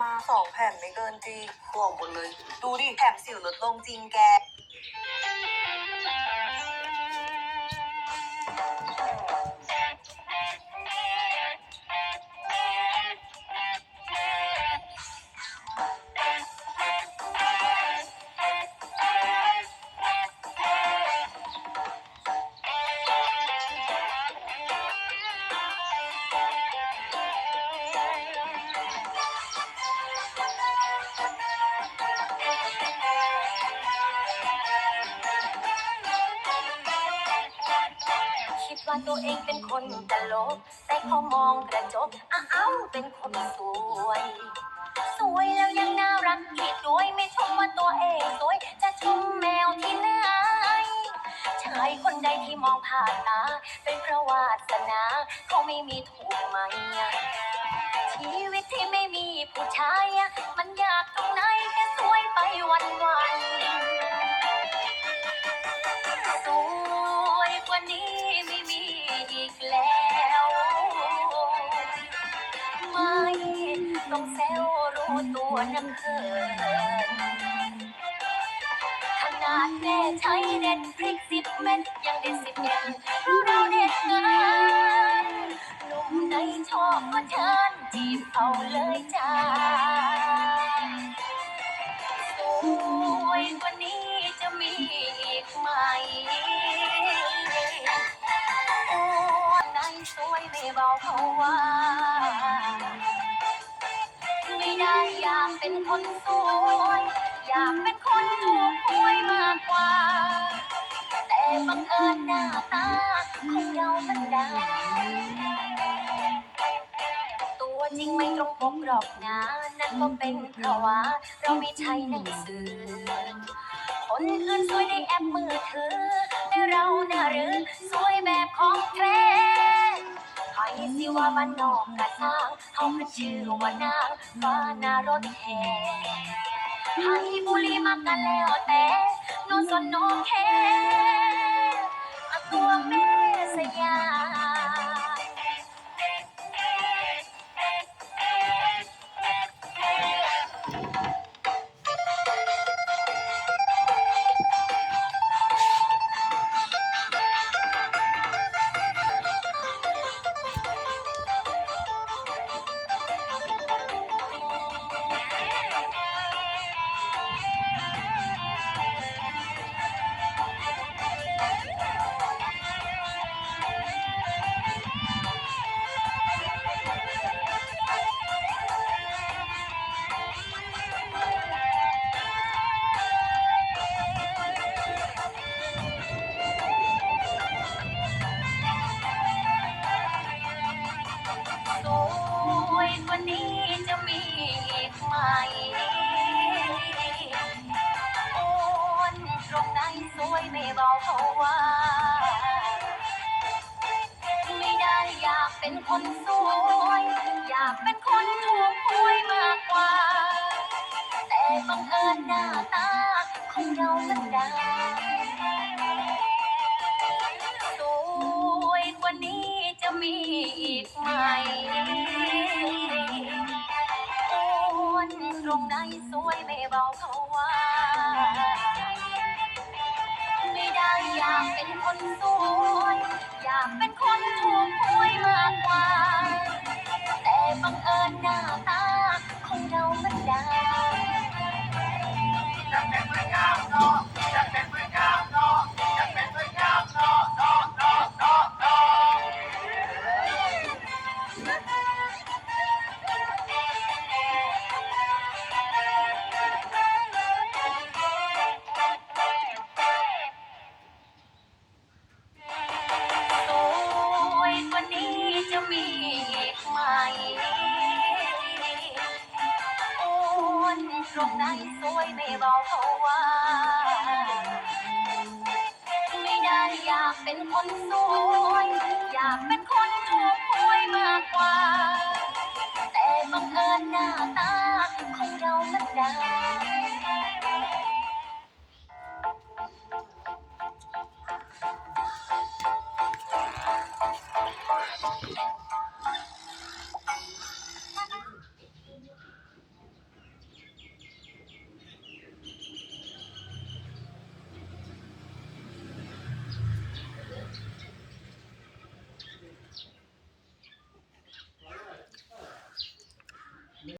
มาสองแผ่นไม่เกินจีบอกหมดเลย ดูดิแถมสิวลดลงจริงแก ว่าตัวเองเป็นคนตลก แต่พอมองกระจกอ้าวเป็นคนสวย สวยแล้วยังน่ารักอีกด้วยไม่ชมว่าตัวเองสวย จะชมแมวที่ไหนชายคนใดที่มองผ่านตา เป็นเพราะวาสนาเขาไม่มีถูกไหมชีวิตที่ไม่มีผู้ชาย มันยากตรงไหนแค่สวยไปวันวันสวยกว่านี้ อีกแล้ว ไม่ต้องแซวรู้ตัวนักเขินขนาดแม่ใช้เด็ดพริกสิบเม็ดยังได้สิบเอ็ดเพราะเราเด็ดเกินหนุ่มไหนชอบก็เชิญจีบเอาเลยจ้าสวยกว่านี้จะมีอีกไหม ว่า ไม่ได้อยากเป็นคนสวย อยากเป็นคนถูกหวยมากกว่า แต่บังเอิญหน้าตาของเรามันได้ตัวจริงไม่ตรงปกหรอกนะนั่นก็เป็นเพราะว่า เราไม่ใช่หนังสือ คนอื่นสวยในแอปมือถือแต่เราน่าหรือสวยแบบของแท้ใไปสิว่าบ้านนอกกะสร้างเขาคือชื่อว่านางฟ้านารถแห่ให้บุรีมากันแล้วแต่โนสนนองแค่ตัวแม่สยาม คนสวย อยากเป็นคนถูกหวยมากกว่า แต่บังเอิญหน้าตาของเรามันได้สวยกว่านี้จะมีอีกไหมโอนตรงไหนสวยไม่เบาเขาว่า ไม่ได้อยากเป็นคนสวย อยากเป็นคนถูกหวยมากกว่า ไม่บอกเขาว่า ไม่ได้อยากเป็นคนสวย อยากเป็นคนถูกหวยมากกว่า แต่บังเอิญหน้าตาของเรามันดา